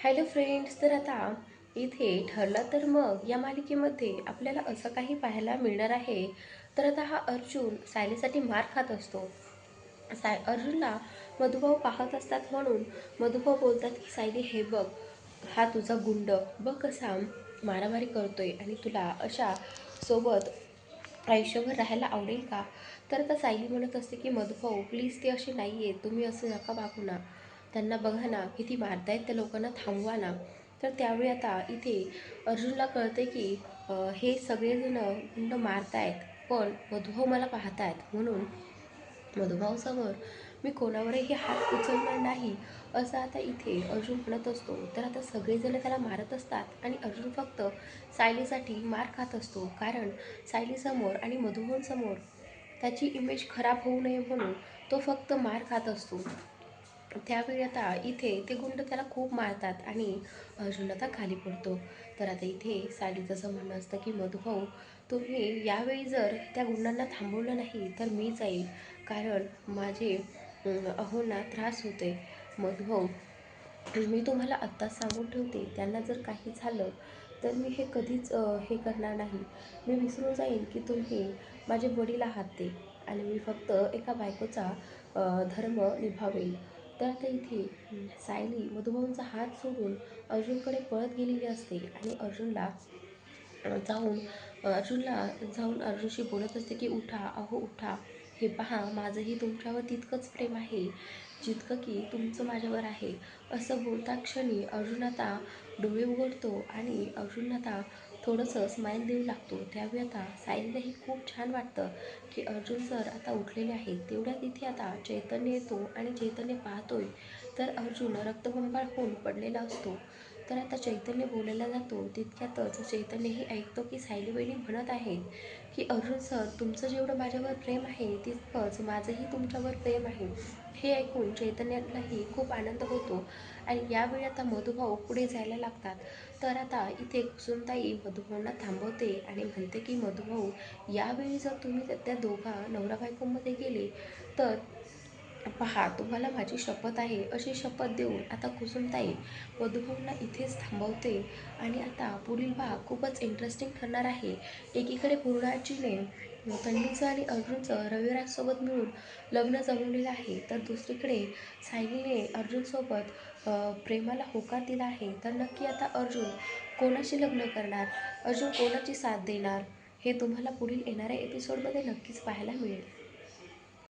Hello friends तर आता इथे ठरलं तर मग या मालिकेमध्ये आपल्याला असं काही पाहायला मिळणार आहे. तर आता हा अर्जुन सायलीसाठी मार खात असतो. साय अर्जुनला मधुभाऊ पाहत असतात म्हणून मधुभाऊ बोलतात की सायली हे बघ हा तुझा गुंड. बघ कसा मारामारी करतोय आणि तुला अशा सोबत आयुष्यभर राहायला आवडेल का? तर आता सायली म्हणत असते की मधुभाऊ प्लीज ते असे नाही आहे तुम्ही असं नका वागू ना. त्यांना बघा ना किती मारतायत त्या लोकांना थांबवा ना. तर त्यावेळी आता इथे अर्जुनला कळते की हे सगळेजण गुंड मारतायत पण मधुभाऊ मला पाहतायत. म्हणून मधुभाऊसमोर मी कोणावरही हात उचलणार नाही असं आता इथे अर्जुन म्हणत असतो. तर आता सगळेजण त्याला मारत असतात आणि अर्जुन फक्त सायलीसाठी मार खात असतो. कारण सायलीसमोर आणि मधुभाऊंसमोर त्याची इमेज खराब होऊ नये म्हणून तो फक्त मार खात असतो. त्यावेळी आता इथे ते गुंड त्याला खूप मारतात आणि अर्जुन आता खाली पडतो. तर आता इथे साडीचं असं म्हणणं असतं की मधुभाऊ तुम्ही यावेळी जर त्या गुंडांना थांबवलं नाही तर मी जाईल. कारण माझे अहोना त्रास होते मधुभाऊ मी तुम्हाला आत्ताच सांगून ठेवते. त्यांना जर काही झालं तर मी हे कधीच हे करणार नाही. मी विसरून जाईन की तुम्ही माझे वडील आहात ते. आणि मी फक्त एका बायकोचा धर्म निभावेल तर आता इथे सायली मधुभाऊंचा हात सोडून अर्जुनकडे पळत गेलेली असते आणि अर्जुनला जाऊन अर्जुनला जाऊन अर्जुनशी बोलत असते की उठा अहो उठा. हे पहा माझंही तुमच्यावर तितकंच प्रेम आहे जितकं की तुमचं माझ्यावर आहे. असं बोलता क्षणी अर्जुन आता डोळे उघडतो आणि अर्जुन आता थोडंसं स्माईल देऊ लागतो. त्यावेळी आता सायलीलाही खूप छान वाटतं की अर्जुन सर आता उठलेले आहेत. तेवढ्यात तिथे आता चैतन्य येतो आणि चैतन्य पाहतोय. तर अर्जुन रक्तबंबाळ होऊन पडलेला असतो. तर आता चैतन्य बोलायला जातो तितक्यातच चैतन्यही ऐकतो की सायली म्हणत आहेत की अर्जुन सर तुमचं जेवढं माझ्यावर प्रेम आहे तितकंच माझंही तुमच्यावर प्रेम आहे. हे ऐकून चैतन्यालाही खूप आनंद होतो. आणि यावेळी आता मधुभाऊ पुढे जायला लागतात. तर आता इथे कुसुमताई मधुभाऊंना थांबवते आणि म्हणते की मधुभाऊ यावेळी जर तुम्ही त्या दोघा नवरा बायकोमध्ये गेले तर पहा तुम्हाला माझी शपथ आहे अशी शपथ देऊन आता कुसुमताई वधूभाऊंना इथेच थांबवते. आणि आता पुढील भाग खूपच इंटरेस्टिंग ठरणार आहे. एकीकडे पूर्णाजीने तन्वीचं आणि अर्जुनचं रविराजसोबत मिळून लग्न जमवलेलं आहे तर दुसरीकडे सायलीने अर्जुनसोबत प्रेमाला होकार दिला आहे. तर नक्की आता अर्जुन कोणाशी लग्न करणार? अर्जुन कोणाची साथ देणार? हे तुम्हाला पुढील येणाऱ्या एपिसोडमध्ये नक्कीच पाहायला मिळेल.